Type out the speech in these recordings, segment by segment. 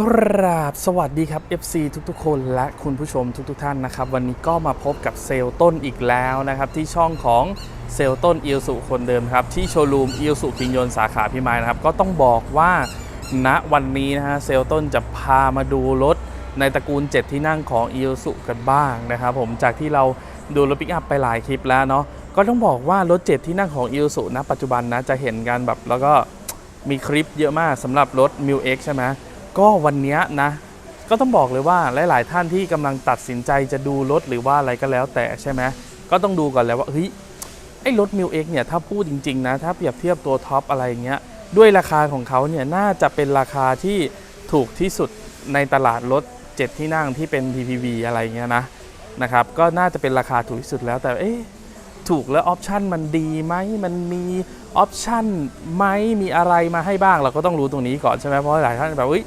กราบสวัสดีครับ FC ทุกๆ คนและคุณผู้ชมทุก ๆ ท่านนะครับ วันนี้ก็มาพบกับเซลต้นอีกแล้วนะครับ ที่ช่องของเซลต้นอิลสุคนเดิมครับ ที่โชว์รูมอิลสุกิงยนสาขาพิมายนะครับ ก็ต้องบอกว่าณวันนี้นะฮะเซลต้นจะพามาดูรถในตระกูล 7 ที่นั่งของอิลสุกันบ้างนะครับผมจากที่เราดูรถปิกอัพไปหลายคลิปแล้วเนาะก็ต้องบอกว่ารถ 7 ที่นั่งของอิลสุณปัจจุบันนะจะเห็นกันแบบแล้วก็มีคลิปเยอะมากสำหรับรถ m ิ X ใช่ไหม ก็วันนี้นะ ก็ต้องบอกเลยว่าหลาย ๆ ท่านที่กำลังตัดสินใจจะดูรถหรือว่าอะไรก็แล้วแต่ใช่ไหมก็ต้องดูก่อนแล้วว่าเฮ้ยไอ้รถ m ิ X เนี่ยถ้าพูดจริง ๆ นะ ถ้าเปรียบเทียบตัวท็อปอะไรเงี้ยด้วยราคาของเขาเนี่ยน่าจะเป็นราคาที่ถูกที่สุดในตลาดรถ 7 ที่นั่งที่เป็น PPV อะไรเงี้ยนะนะครับก็น่าจะเป็นราคาถูกที่สุดแล้วแต่เอ๊ะถูกแล้วออปชันมันดีไหมมันมีออปชันไหมมีอะไรมาให้บ้างเราก็ต้องรู้ตรงนี้ก่อนใช่ไหมเพราะหลายท่านแบบเฮ้ย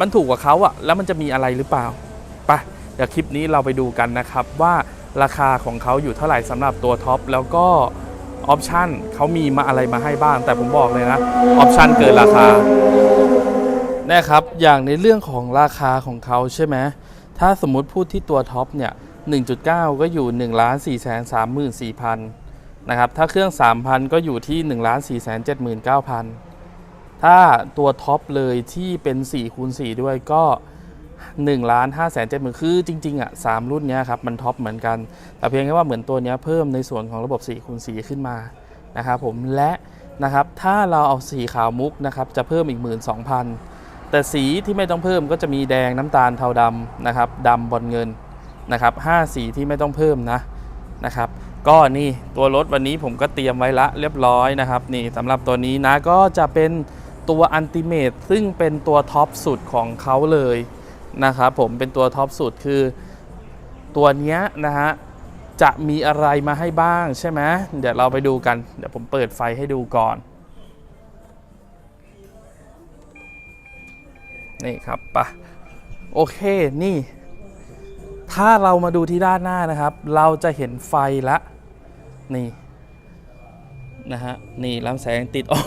มันถูกกว่าเขาอะแล้วมันจะมีอะไรหรือเปล่าไปะเดี๋ยวคลิปนี้เราไปดูกันนะครับว่าราคาของเขาอยู่เท่าไหร่สำหรับตัวท็อปแล้วก็ออปชันเขามีมาอะไรมาให้บ้าง แต่ผมบอกเลยนะออปชันเกินราคานะครับอย่างในเรื่องของราคาของเขาใช่ไหมถ้าสมมุติพูดที่ตัวท็อปเนี่ย 1.9 ก็อยู่ 1 4 3 4 0 0 0 นะครับ ถ้าเครื่อง 3,000 ก็อยู่ที่ 1,479,000 ถ้าตัวท็อปเลยที่เป็น4คูณ4ด้วยก็1ล้าน5แสนเจ็ดหมื่นคือจริงๆอะสามรุ่นนี้ครับมันท็อปเหมือนกัน แต่เพียงแค่ว่าเหมือนตัวนี้เพิ่มในส่วนของระบบ4คูณ4ขึ้นมานะครับผมและนะครับถ้าเราเอาสีขาวมุกนะครับจะเพิ่มอีก 12,000 แต่สีที่ไม่ต้องเพิ่มก็จะมีแดงน้ำตาลเทาดำนะครับดำบอลเงินนะครับห้าสีที่ไม่ต้องเพิ่มนะนะครับก็นี่ตัวรถวันนี้ผมก็เตรียมไว้ละเรียบร้อยนะครับนี่สำหรับตัวนี้นะก็จะเป็น ตัวอันติเมตซึ่งเป็นตัวท็อปสุดของเขาเลยนะครับผมเป็นตัวท็อปสุดคือตัวเนี้ยนะฮะจะมีอะไรมาให้บ้างใช่ไหมเดี๋ยวเราไปดูกัน เดี๋ยวผมเปิดไฟให้ดูก่อน นี่ครับปะโอเคนี่ ถ้าเรามาดูที่ด้านหน้านะครับ เราจะเห็นไฟละนี่ นะฮะนี่ลำแสงติดโอ้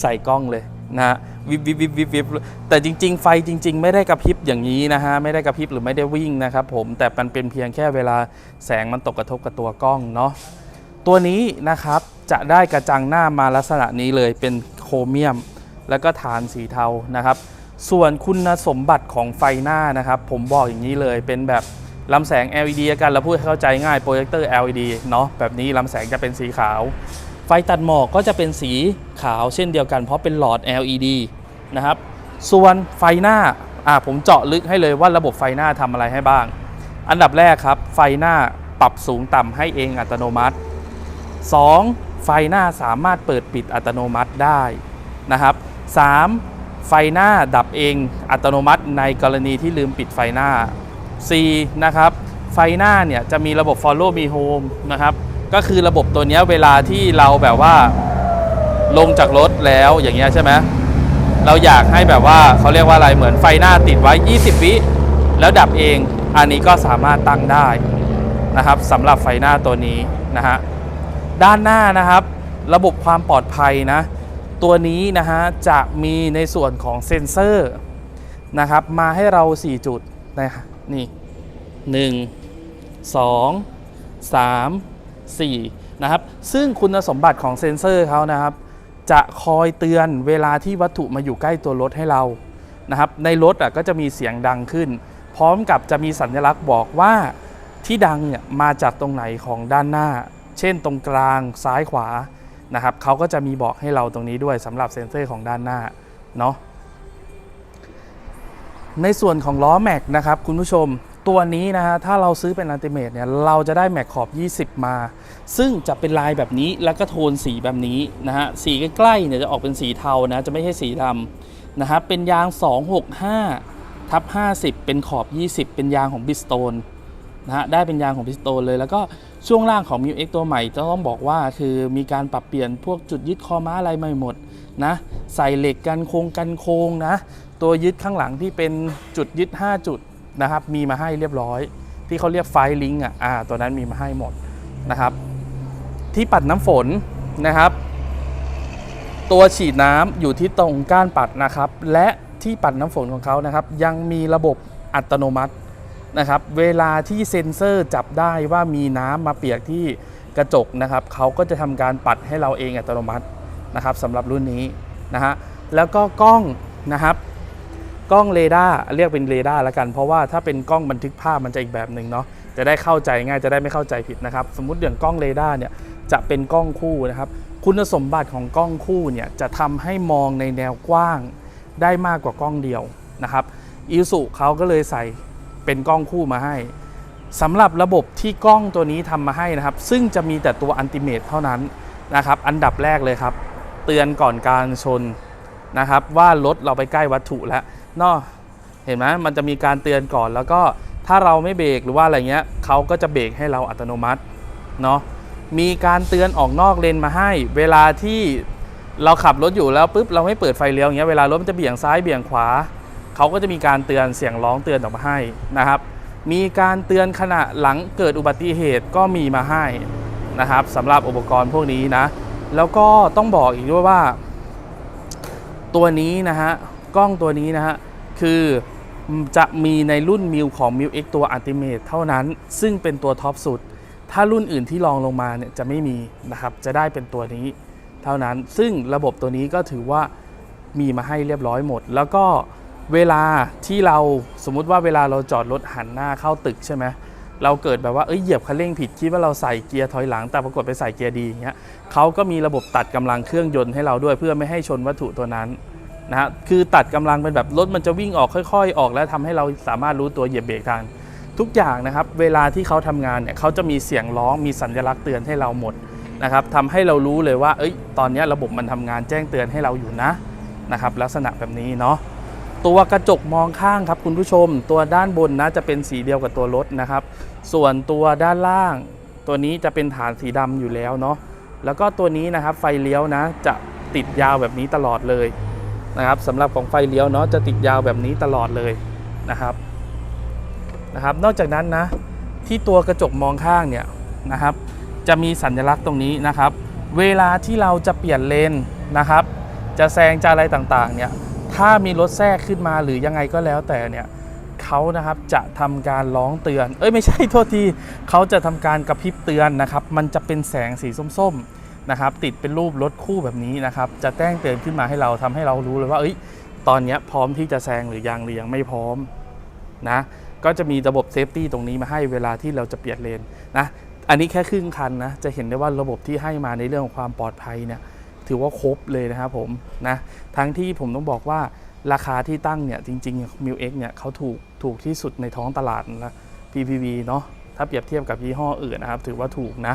ใส่กล้องเลยนะฮะวิบวิบวิบวิบวิบแต่จริง ๆ ไฟจริง ๆ ไม่ได้กระพริบอย่างนี้นะฮะไม่ได้กระพริบหรือไม่ได้วิ่งนะครับผมแต่มันเป็นเพียงแค่เวลาแสงมันตกกระทบกับตัวกล้องเนาะตัวนี้นะครับจะได้กระจังหน้ามาลักษณะนี้เลยเป็นโครเมียม แล้วก็ฐานสีเทานะครับ ส่วนคุณสมบัติของไฟหน้านะครับ ผมบอกอย่างนี้เลยเป็นแบบลำแสง LED กันเราพูดให้เข้าใจง่ายโปรเจคเตอร์ LED เนาะแบบนี้ลำแสงจะเป็นสีขาว ฟตัดหมอกก็จะเป็นสีขาวเช่นเดียวกัน เพราะเป็นหลอด LED นะครับ ส่วนไฟหน้าอ่าผมเจาะลึกให้เลยว่าระบบไฟหน้าทำอะไรให้บ้าง อันดับแรกครับ ไฟหน้าปรับสูงต่ำให้เองอัตโนมัติ 2. ไฟหน้าสามารถเปิดปิดอัตโนมัติได้นะครับ 3. ไฟหน้าดับเองอัตโนมัติในกรณีที่ลืมปิดไฟหน้า 4. นะครับไฟหน้าเนี่ยจะมีระบบ follow me home นะครับ ก็คือระบบตัวนี้เวลาที่เราแบบว่าลงจากรถแล้วอย่างเงี้ยใช่ไหมเราอยากให้แบบว่าเขาเรียกว่าอะไรเหมือนไฟหน้าติดไว้ 20 วิแล้วดับเองอันนี้ก็สามารถตั้งได้นะครับสำหรับไฟหน้าตัวนี้นะฮะด้านหน้านะครับ ระบบความปลอดภัยนะ ตัวนี้นะฮะจะมีในส่วนของเซ็นเซอร์นะครับมาให้เรา 4 จุดนะฮะนี่ 1 2 3 4นะครับซึ่งคุณสมบัติของเซ็นเซอร์เขานะครับ จะคอยเตือนเวลาที่วัตถุมาอยู่ใกล้ตัวรถให้เรานะครับในรถอะก็จะมีเสียงดังขึ้น พร้อมกับจะมีสัญลักษณ์บอกว่าที่ดังเนี่ยมาจากตรงไหนของด้านหน้า เช่นตรงกลางซ้ายขวานะครับเขาก็จะมีบอกให้เราตรงนี้ด้วยสำหรับเซ็นเซอร์ของด้านหน้าเนาะในส่วนของล้อแม็กนะครับคุณผู้ชม ตัวนี้นะฮะถ้าเราซื้อเป็นอันติเมตเนี่ยเราจะได้แม็กขอบ 20 มา ซึ่งจะเป็นลายแบบนี้แล้วก็โทนสีแบบนี้นะฮะสีใกล้ๆเนี่ยจะออกเป็นสีเทานะจะไม่ใช่สีดำนะครับเป็นยาง 265ทับ50 เป็นขอบ 20 เป็นยางของบิสโตนนะฮะได้เป็นยางของบิสโตนเลย แล้วก็ช่วงล่างของ m ิ X ตัวใหม่จะต้องบอกว่าคือมีการปรับเปลี่ยนพวกจุดยึดคอม้าอะไรใหม่หมดนะใส่เหล็กกันโครงกันโครงนะ ตัวยึดข้างหลังที่เป็นจุดยึด 5 จุด นะครับมีมาให้เรียบร้อย ที่เขาเรียกไฟลิงอะอ่าตัวนั้นมีมาให้หมดนะครับ ที่ปัดน้ำฝนนะครับ ตัวฉีดน้ำอยู่ที่ตรงก้านปัดนะครับ และที่ปัดน้ำฝนของเขานะครับ ยังมีระบบอัตโนมัตินะครับ เวลาที่เซ็นเซอร์จับได้ว่ามีน้ำมาเปียกที่กระจกนะครับเขาก็จะทำการปัดให้เราเองอัตโนมัตินะครับสำหรับรุ่นนี้นะฮะแล้วก็กล้องนะครับ กล้องเรดาร์เรียกเป็นเรดาร์แล้วกัน เพราะว่าถ้าเป็นกล้องบันทึกภาพมันจะอีกแบบหนึ่งเนาะจะได้เข้าใจง่ายจะได้ไม่เข้าใจผิดนะครับ สมมุติอย่างกล้องเรดาร์เนี่ยจะเป็นกล้องคู่นะครับ คุณสมบัติของกล้องคู่เนี่ยจะทำให้มองในแนวกว้างได้มากกว่ากล้องเดียวนะครับอิสุเขาก็เลยใส่เป็นกล้องคู่มาให้สำหรับระบบที่กล้องตัวนี้ทำมาให้นะครับ ซึ่งจะมีแต่ตัวอันติเมตเท่านั้นนะครับ อันดับแรกเลยครับ เตือนก่อนการชนนะครับ ว่ารถเราไปใกล้วัตถุแล้ว เนาะเห็นไหมมันจะมีการเตือนก่อนแล้วก็ถ้าเราไม่เบรกหรือว่าอะไรเงี้ยเขาก็จะเบรกให้เราอัตโนมัติเนาะมีการเตือนออกนอกเลนมาให้ เวลาที่เราขับรถอยู่แล้วปุ๊บเราไม่เปิดไฟเลี้ยวอย่างเงี้ยเวลารถมันจะเบี่ยงซ้ายเบี่ยงขวาเขาก็จะมีการเตือนเสียงร้องเตือนออกมาให้นะครับ มีการเตือนขณะหลังเกิดอุบัติเหตุก็มีมาให้นะครับสำหรับอุปกรณ์พวกนี้นะ แล้วก็ต้องบอกอีกด้วยว่า ตัวนี้นะฮะ กล้องตัวนี้นะฮะ คือจะมีในรุ่นมิวของ m ิ X ตัว Ultimate เท่านั้น ซึ่งเป็นตัวท็อปสุด ถ้ารุ่นอื่นที่ลองลงมาเนี่ยจะไม่มีนะครับ จะได้เป็นตัวนี้เท่านั้น ซึ่งระบบตัวนี้ก็ถือว่ามีมาให้เรียบร้อยหมด แล้วก็เวลาที่เราสมมุติว่าเวลาเราจอดรถหันหน้าเข้าตึกใช่ไหมเราเกิดแบบว่า เอ้ย เหยียบคันเร่งผิดคิดว่าเราใส่เกียร์ถอยหลัง แต่ปรากฏไปใส่เกียร์ดีอย่างเงี้ยเขาก็มีระบบตัดกำลังเครื่องยนต์ให้เราด้วยเพื่อไม่ให้ชนวัตถุตัวนั้น นะฮะคือตัดกำลังเป็นแบบรถมันจะวิ่งออกค่อย ๆ ออกแล้วทำให้เราสามารถรู้ตัวเหยียบเบรกทันทุกอย่างนะครับ เวลาที่เขาทำงานเนี่ยเขาจะมีเสียงร้องมีสัญลักษณ์เตือนให้เราหมดนะครับทำให้เรารู้เลยว่าเอ้ยตอนนี้ระบบมันทำงานแจ้งเตือนให้เราอยู่นะนะครับลักษณะแบบนี้เนาะตัวกระจกมองข้างครับคุณผู้ชม ตัวด้านบนนะจะเป็นสีเดียวกับตัวรถนะครับ ส่วนตัวด้านล่าง ตัวนี้จะเป็นฐานสีดำอยู่แล้วเนาะแล้วก็ตัวนี้นะครับไฟเลี้ยวนะจะติดยาวแบบนี้ตลอดเลย นะครับสำหรับของไฟเลี้ยวเนาะจะติดยาวแบบนี้ตลอดเลยนะครับนะครับ นอกจากนั้นนะที่ตัวกระจกมองข้างเนี่ยนะครับ จะมีสัญลักษณ์ตรงนี้นะครับ เวลาที่เราจะเปลี่ยนเลนนะครับ จะแซงจะอะไรต่างๆเนี่ยถ้ามีรถแทรกขึ้นมาหรือยังไงก็แล้วแต่เนี่ยเขานะครับจะทำการร้องเตือน เอ้ยไม่ใช่โทษทีเขาจะทำการกระพริบเตือนนะครับ มันจะเป็นแสงสีส้มๆ นะครับติดเป็นรูปรถคู่แบบนี้นะครับจะแจ้งเตือนขึ้นมาให้เราทำให้เรารู้เลยว่าเอ้ยตอนนี้พร้อมที่จะแซงหรือยังหรือยังไม่พร้อมนะก็จะมีระบบเซฟตี้ตรงนี้มาให้เวลาที่เราจะเปลี่ยนเลนนะอันนี้แค่ครึ่งคันนะจะเห็นได้ว่าระบบที่ให้มาในเรื่องของความปลอดภัยเนี่ยถือว่าครบเลยนะครับผมนะทั้งที่ผมต้องบอกว่าราคาที่ตั้งเนี่ยจริงๆ m ิ X เนี่ยเขาถูกถูกที่สุดในท้องตลาดนะ PPV เนาะถ้าเปรียบเทียบกับยี่ห้ออื่นนะครับถือว่าถูกนะ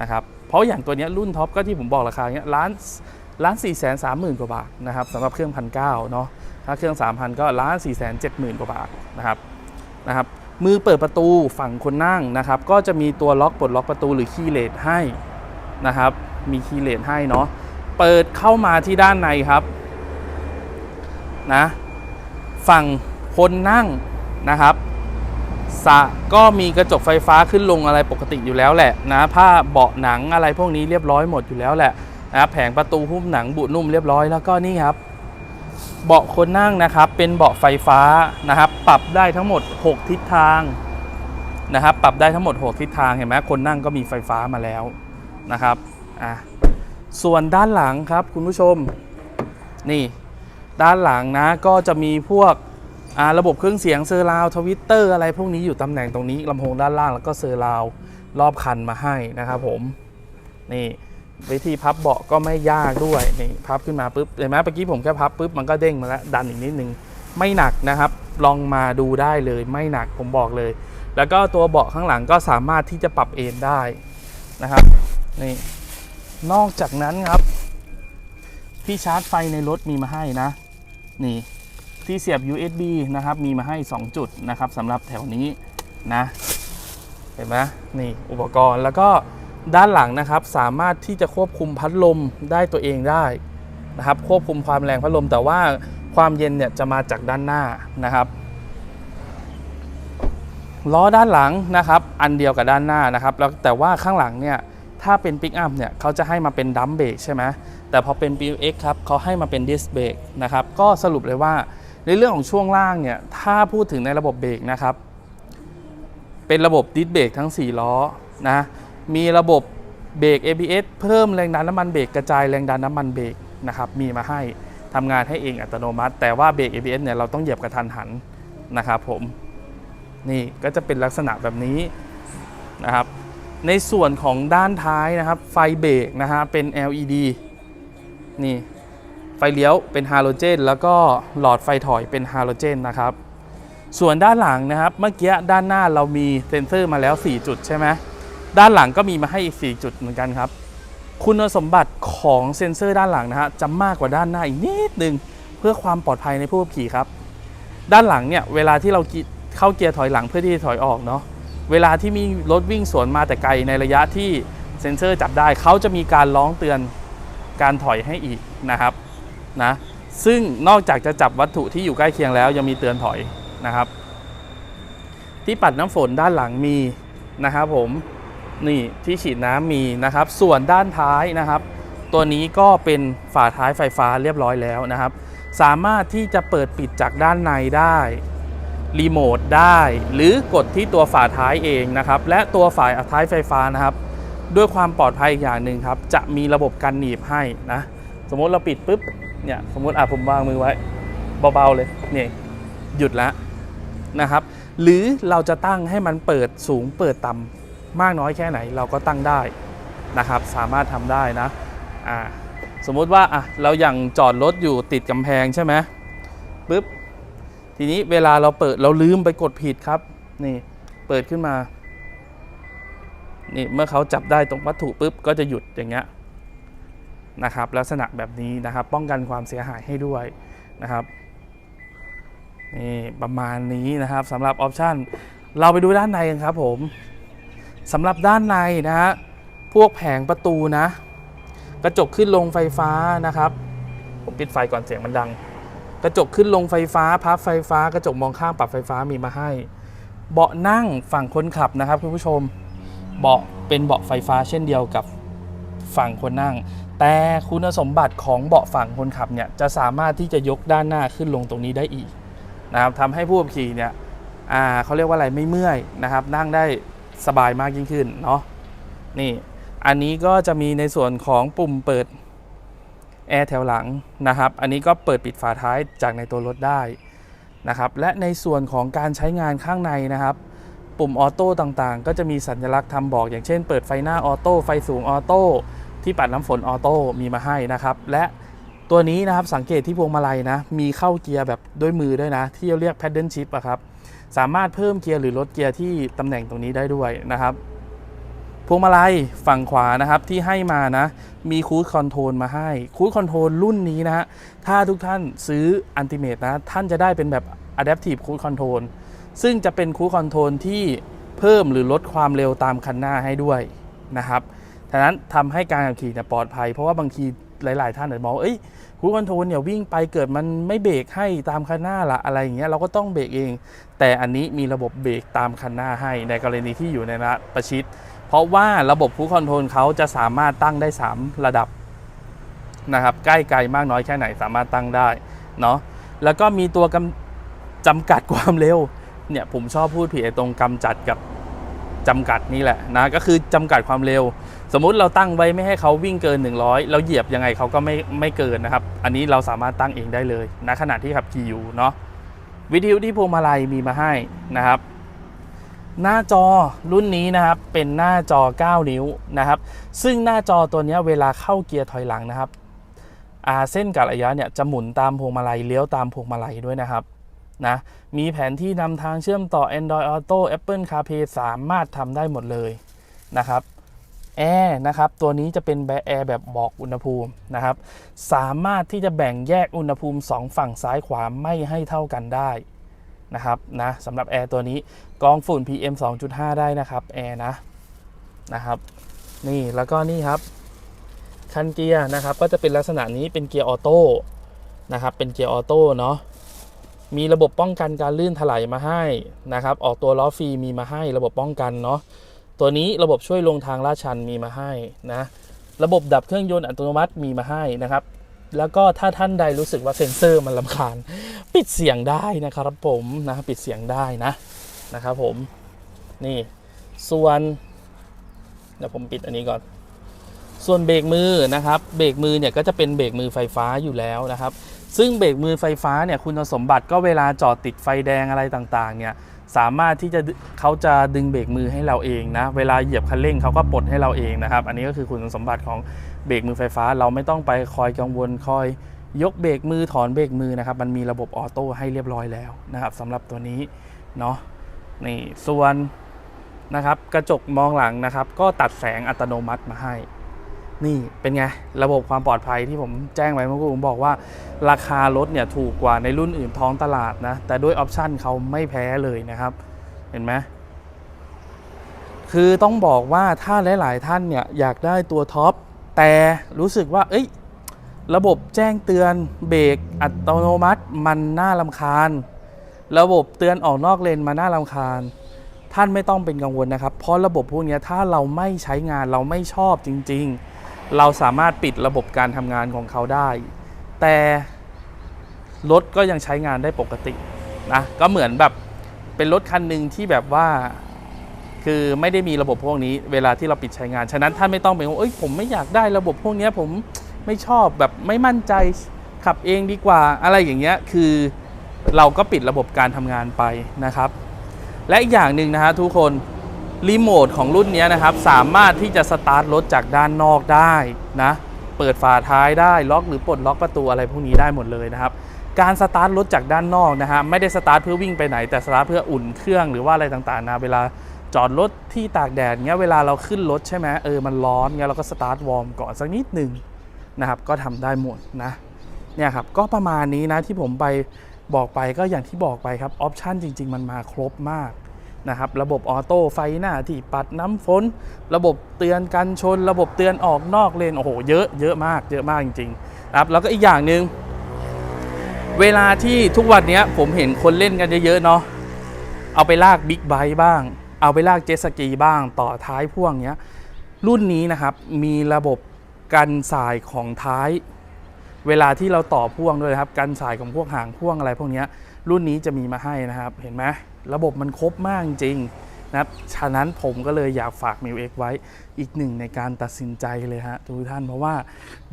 นะครับ เพราะอย่างตัวนี้รุ่นท็อปก็ที่ผมบอกราคาเนี้ยล้านล้านสี่แสนสามหมื่นกว่าบาทนะครับสำหรับเครื่องพันเก้าเนาะถ้าเครื่อง3,000ก็ล้านสี่แสนเจ็ดหมื่นกว่าบาทนะครับนะครับมือเปิดประตูฝั่งคนนั่งนะครับ ก็จะมีตัวล็อกปลดล็อกประตูหรือคีย์เลสให้นะครับ มีคีย์เลสให้เนาะเปิดเข้ามาที่ด้านในครับนะฝั่งคนนั่งนะครับ สระก็มีกระจกไฟฟ้าขึ้นลงอะไรปกติอยู่แล้วแหละนะผ้าเบาะหนังอะไรพวกนี้เรียบร้อยหมดอยู่แล้วแหละนะแผงประตูหุ้มหนังบุนุ่มเรียบร้อยแล้วก็นี่ครับ เบาะคนนั่งนะครับ เป็นเบาะไฟฟ้านะครับ ปรับได้ทั้งหมด 6 ทิศทางนะครับ ปรับได้ทั้งหมด 6 ทิศทางเห็นไหมคนนั่งก็มีไฟฟ้ามาแล้วนะครับอะส่วนด้านหลังครับคุณผู้ชมนี่ด้านหลังนะก็จะมีพวก ระบบเครื่องเสียงเซอร์ราวทวิตเตอร์อะไรพวกนี้อยู่ตำแหน่งตรงนี้ลำโพงด้านล่างแล้วก็เซอร์ราวรอบคันมาให้นะครับผมนี่วิธีพับเบาะก็ไม่ยากด้วยนี่พับขึ้นมาปุ๊บเห็นไหมเมื่อกี้ผมแค่พับปุ๊บมันก็เด้งมาแล้วดันอีกนิดนึงไม่หนักนะครับ ลองมาดูได้เลยไม่หนักผมบอกเลย แล้วก็ตัวเบาะข้างหลังก็สามารถที่จะปรับเอนได้นะครับนี่นอกจากนั้นครับ ที่ชาร์จไฟในรถมีมาให้นะ นี่ ที่เสียบ USB นะครับ มีมาให้ 2 จุดนะครับสำหรับแถวนี้นะ เห็นไหมนี่อุปกรณ์แล้วก็ด้านหลังนะครับ สามารถที่จะควบคุมพัดลมได้ตัวเองได้นะครับ ควบคุมความแรงพัดลม แต่ว่าความเย็นเนี่ยจะมาจากด้านหน้านะครับล้อด้านหลังนะครับ อันเดียวกับด้านหน้านะครับ แล้วแต่ว่าข้างหลังเนี่ยถ้าเป็นปิกอัพเนี่ยเขาจะให้มาเป็นดัมเบรกใช่ไหมแต่พอเป็น b x ครับเขาให้มาเป็นดิสเบรกนะครับ ก็สรุปเลยว่า ในเรื่องของช่วงล่างเนี่ยถ้าพูดถึงในระบบเบรกนะครับ เป็นระบบดิสเบรกทั้ง 4 ล้อนะมีระบบเบรก ABS เพิ่มแรงดันน้ำมันเบรกกระจายแรงดันน้ำมันเบรกนะครับมีมาให้ทำงานให้เองอัตโนมัติ แต่ว่าเบรก ABS เนี่ยเราต้องเหยียบกระทันหันนะครับผมนี่ก็จะเป็นลักษณะแบบนี้นะครับในส่วนของด้านท้ายนะครับ ไฟเบรกนะฮะเป็น LED นี่ ไฟเลี้ยวเป็นฮาโลเจน แล้วก็หลอดไฟถอยเป็นฮาโลเจนนะครับ ส่วนด้านหลังนะครับ เมื่อกี้ด้านหน้าเรามีเซ็นเซอร์มาแล้ว 4 จุดใช่ไหมด้านหลังก็มีมาให้อีก 4 จุดเหมือนกันครับ คุณสมบัติของเซ็นเซอร์ด้านหลังนะฮะจะมากกว่าด้านหน้าอีกนิดนึง เพื่อความปลอดภัยในผู้ขับขี่ครับ ด้านหลังเนี่ยเวลาที่เราเข้าเกียร์ถอยหลังเพื่อที่จะถอยออกเนาะเวลาที่มีรถวิ่งสวนมาแต่ไกลในระยะที่เซ็นเซอร์จับได้เขาจะมีการร้องเตือนการถอยให้อีกนะครับ นะซึ่งนอกจากจะจับวัตถุที่อยู่ใกล้เคียงแล้วยังมีเตือนถอยนะครับ ที่ปัดน้ำฝนด้านหลังมีนะครับผมนี่ที่ฉีดน้ำมีนะครับ ส่วนด้านท้ายนะครับ ตัวนี้ก็เป็นฝาท้ายไฟฟ้าเรียบร้อยแล้วนะครับ สามารถที่จะเปิดปิดจากด้านในได้รีโมทได้ หรือกดที่ตัวฝาท้ายเองนะครับ และตัวฝาท้ายไฟฟ้านะครับ ด้วยความปลอดภัยอีกอย่างหนึ่งครับ จะมีระบบกันหนีบให้นะ สมมติเราปิดปุ๊บ เนี่ยสมมติอะผมวางมือไว้เบาๆเลยนี่หยุดแล้วนะครับ หรือเราจะตั้งให้มันเปิดสูงเปิดต่ำมากน้อยแค่ไหนเราก็ตั้งได้นะครับ สามารถทำได้นะอ่าสมมุติว่าอะเราอย่างจอดรถอยู่ติดกำแพงใช่ไหมปุ๊บทีนี้เวลาเราเปิดเราลืมไปกดผิดครับนี่เปิดขึ้นมานี่เมื่อเขาจับได้ตรงวัตถุปุ๊บก็จะหยุดอย่างเงี้ย นะครับลักษณะแบบนี้นะครับป้องกันความเสียหายให้ด้วยนะครับนี่ประมาณนี้นะครับสำหรับออปชันเราไปดูด้านในกันครับผมสำหรับด้านในนะฮะพวกแผงประตูนะ กระจกขึ้นลงไฟฟ้านะครับ ผมปิดไฟก่อนเสียงมันดัง กระจกขึ้นลงไฟฟ้าพับไฟฟ้ากระจกมองข้างปรับไฟฟ้ามีมาให้ เบาะนั่งฝั่งคนขับนะครับคุณผู้ชมเบาะเป็นเบาะไฟฟ้าเช่นเดียวกับ ฝั่งคนนั่ง แต่คุณสมบัติของเบาะฝั่งคนขับเนี่ยจะสามารถที่จะยกด้านหน้าขึ้นลงตรงนี้ได้อีกนะครับทำให้ผู้ขับขี่เนี่ยเขาเรียกว่าอะไรไม่เมื่อยนะครับ นั่งได้สบายมากยิ่งขึ้นเนาะนี่อันนี้ก็จะมีในส่วนของปุ่มเปิดแอร์แถวหลังนะครับ อันนี้ก็เปิดปิดฝาท้ายจากในตัวรถได้นะครับ และในส่วนของการใช้งานข้างในนะครับ ปุ่มออโต้ต่างๆ ก็จะมีสัญลักษณ์ทำบอก อย่างเช่น เปิดไฟหน้าออโต้ ไฟสูงออโต้ ที่ปัดน้ำฝนออโต้มีมาให้นะครับ และตัวนี้นะครับสังเกตที่พวงมาลัยนะ มีเข้าเกียร์แบบด้วยมือด้วยนะ ที่เรียก paddle shift อะครับ สามารถเพิ่มเกียร์หรือลดเกียร์ที่ตำแหน่งตรงนี้ได้ด้วยนะครับพวงมาลัยฝั่งขวานะครับที่ให้มานะ มีคู d คอนโทรลมาให้คู d คอนโทรลรุ่นนี้นะฮะถ้าทุกท่านซื้ออันติเมตนะ ท่านจะได้เป็นแบบ Adaptive Cruise Control ซึ่งจะเป็นคู d คอนโทรลที่เพิ่มหรือลดความเร็วตามคันหน้าให้ด้วยนะครับ ฉะนั้นทำให้การขับขี่เนี่ยปลอดภัย เพราะว่าบางทีหลาย ๆ ท่านอาจจะมองว่าเอ้ยคูคอนโทรลเนี่ยวิ่งไปเกิดมันไม่เบรกให้ตามคันหน้าละอะไรอย่างเงี้ยเราก็ต้องเบรกเอง แต่อันนี้มีระบบเบรกตามคันหน้าให้ในกรณีที่อยู่ในระประชิด เพราะว่าระบบคูคอนโทรลเขาจะสามารถตั้งได้ 3 ระดับนะครับใกล้ไกลมากน้อยแค่ไหนสามารถตั้งได้เนาะแล้วก็มีตัวกำจำกัดความเร็วเนี่ยผมชอบพูดผิดตรงกำจัดกับจำกัดนี่แหละนะก็คือจำกัดความเร็ว สมมุติเราตั้งไว้ไม่ให้เขาวิ่งเกิน 100 เราเหยียบยังไงเขาก็ไม่ไม่เกินนะครับ อันนี้เราสามารถตั้งเองได้เลยณขณะที่ขับขี่อยู่เนาะวิทยุที่พวงมาลัยมีมาให้นะครับ หน้าจอรุ่นนี้นะครับเป็นหน้าจอ 9 นิ้วนะครับ ซึ่งหน้าจอตัวนี้เวลาเข้าเกียร์ถอยหลังนะครับอาเส้นกับระยะเนี่ยจะหมุนตามพวงมาลัยเลี้ยวตามพวงมาลัยด้วยนะครับนะมีแผนที่นำทางเชื่อมต่อ Android Auto Apple CarPlay สามารถทำได้หมดเลยนะครับ แอร์นะครับตัวนี้จะเป็นแอร์แบบบอกอุณหภูมินะครับสามารถที่จะแบ่งแยกอุณหภูมิ 2 ฝั่งซ้ายขวาไม่ให้เท่ากันได้นะครับนะสำหรับแอร์ตัวนี้กรองฝุ่น PM 2.5 ได้นะครับแอร์นะนะครับนี่แล้วก็นี่ครับคันเกียร์นะครับก็จะเป็นลักษณะนี้เป็นเกียร์ออโต้นะครับเป็นเกียร์ออโต้เนาะมีระบบป้องกันการลื่นถลายมาให้นะครับออกตัวล้อฟรีมีมาให้ระบบป้องกันเนาะ ตัวนี้ระบบช่วยลงทางลาดชันมีมาให้นะ ระบบดับเครื่องยนต์อัตโนมัติมีมาให้นะครับ แล้วก็ถ้าท่านใดรู้สึกว่าเซ็นเซอร์มันลำคาญ ปิดเสียงได้นะครับผมนะปิดเสียงได้นะนะครับผมนี่ส่วนเดี๋ยวผมปิดอันนี้ก่อน ส่วนเบรกมือนะครับ เบรกมือเนี่ยก็จะเป็นเบรกมือไฟฟ้าอยู่แล้วนะครับ ซึ่งเบรกมือไฟฟ้าเนี่ยคุณสมบัติก็เวลาจอดติดไฟแดงอะไรต่างๆเนี่ยสามารถที่จะเขาจะดึงเบรกมือให้เราเองนะ เวลาเหยียบคันเร่งเขาก็ปลดให้เราเองนะครับ อันนี้ก็คือคุณสมบัติของเบรกมือไฟฟ้า เราไม่ต้องไปคอยกังวลคอยยกเบรกมือถอนเบรกมือนะครับ มันมีระบบออโต้ให้เรียบร้อยแล้วนะครับสำหรับตัวนี้เนาะนี่ส่วนนะครับกระจกมองหลังนะครับ ก็ตัดแสงอัตโนมัติมาให้ นี่เป็นไง ระบบความปลอดภัยที่ผมแจ้งไว้เมื่อกี้ผมบอกว่า ราคารถเนี่ยถูกกว่าในรุ่นอื่นท้องตลาดนะ แต่ด้วยออปชันเขาไม่แพ้เลยนะครับ เห็นไหมคือต้องบอกว่าถ้าหลาย ๆ ท่านเนี่ยอยากได้ตัวท็อปแต่รู้สึกว่า เอ้ย ระบบแจ้งเตือนเบรกอัตโนมัติมันน่าลำคาญ ระบบเตือนออกนอกเลนมาน่าลำคาญ ท่านไม่ต้องเป็นกังวลนะครับ เพราะระบบพวกนี้ถ้าเราไม่ใช้งานเราไม่ชอบจริง ๆ เราสามารถปิดระบบการทำงานของเขาได้ แต่รถก็ยังใช้งานได้ปกตินะก็เหมือนแบบเป็นรถคันหนึ่งที่แบบว่า คือไม่ได้มีระบบพวกนี้ เวลาที่เราปิดใช้งาน ฉะนั้นท่านไม่ต้องเป็นว่าเอ้ยผมไม่อยากได้ระบบพวกนี้ผมไม่ชอบแบบไม่มั่นใจขับเองดีกว่าอะไรอย่างเงี้ยคือเราก็ปิดระบบการทำงานไปนะครับ และอีกอย่างหนึ่งนะฮะทุกคน รีโมทของรุ่นนี้นะครับ สามารถที่จะสตาร์ทรถจากด้านนอกได้นะ เปิดฝาท้ายได้ล็อกหรือปลดล็อกประตูอะไรพวกนี้ได้หมดเลยนะครับ การสตาร์ทรถจากด้านนอกนะฮะไม่ได้สตาร์ทเพื่อวิ่งไปไหน แต่สตาร์ทเพื่ออุ่นเครื่องหรือว่าอะไรต่างๆนะเวลาจอดรถที่ตากแดดเงี้ยเวลาเราขึ้นรถใช่ไหมเออมันร้อนเงี้ยเราก็สตาร์ทวอร์มก่อนสักนิดหนึ่งนะครับ ก็ทำได้หมดนะเนี่ยครับก็ประมาณนี้นะที่ผมไปบอกไปก็อย่างที่บอกไปครับออปชันจริง ๆ มันมาครบมาก นะครับระบบออโต้ไฟหน้าที่ปัดน้ำฝนระบบเตือนกันชน ระบบเตือนออกนอกเลนโอ้โหเยอะเยอะมากเยอะมากจริงๆนะครับแล้วก็อีกอย่างหนึ่งเวลาที่ทุกวันนี้ผมเห็นคนเล่นกันเยอะๆเนาะเอาไปลากบิ๊กไบค์บ้าง เอาไปลากเจสกีบ้าง ต่อท้ายพ่วงเนี้ยรุ่นนี้นะครับมีระบบกันสายของท้าย เวลาที่เราต่อพ่วงด้วยครับกันสายของพวกหางพ่วงอะไรพวกเนี้ยรุ่นนี้จะมีมาให้นะครับเห็นไหม ระบบมันครบมากจริงนะครับ ฉะนั้นผมก็เลยอยากฝาก m ิวเไว้อีกหนึ่งในการตัดสินใจเลยฮะทุกท่านเพราะว่า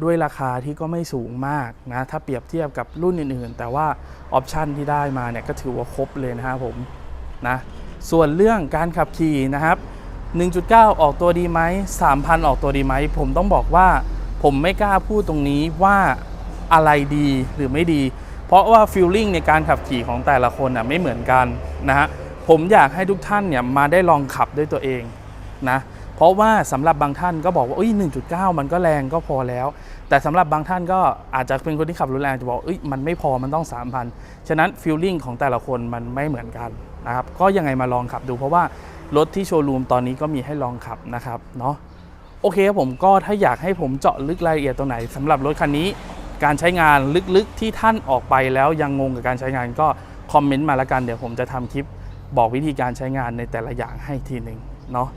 ด้วยราคาที่ก็ไม่สูงมากนะ ถ้าเปรียบเทียบกับรุ่นอื่นๆ แต่ว่าออปชันที่ได้มาเนี่ยก็ถือว่าครบเลยนะครับผมนะส่วนเรื่องการขับขี่นะครับ 1.9 ออกตัวดีไหม3,000 ออกตัวดีไหม ผมต้องบอกว่าผมไม่กล้าพูดตรงนี้ว่าอะไรดีหรือไม่ดี ราะว่าฟิลลิ่งในการขับขี่ของแต่ละคนน่ะไม่เหมือนกันนะฮะผมอยากให้ทุกท่านเนี่ยมาได้ลองขับด้วยตัวเองนะเพราะว่าสำหรับบางท่านก็บอกว่าอุ้ย1.9 มันก็แรงก็พอแล้ว แต่สำหรับบางท่านก็อาจจะเป็นคนที่ขับรถแรงจะบอกเอ้ยมันไม่พอมันต้อง3,000ฉะนั้นฟิลลิ่งของแต่ละคนมันไม่เหมือนกันนะครับก็ยังไงมาลองขับดูเพราะว่ารถที่โชว์รูมตอนนี้ก็มีให้ลองขับนะครับเนาะโอเคครับผมก็ถ้าอยากให้ผมเจาะลึกรายละเอียดตรงไหนสำหรับรถคันนี้ การใช้งานลึกๆที่ท่านออกไปแล้วยังงงกับการใช้งานก็คอมเมนต์มาละกันเดี๋ยวผมจะทำคลิปบอกวิธีการใช้งานในแต่ละอย่างให้ทีหนึ่งเนาะ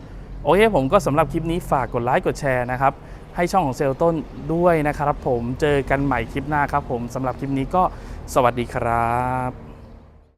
โอเคผมก็สำหรับคลิปนี้ฝากกดไลค์กดแชร์นะครับ ให้ช่องของเซลต้นด้วยนะครับผมเจอกันใหม่คลิปหน้าครับผมสำหรับคลิปนี้ก็สวัสดีครับ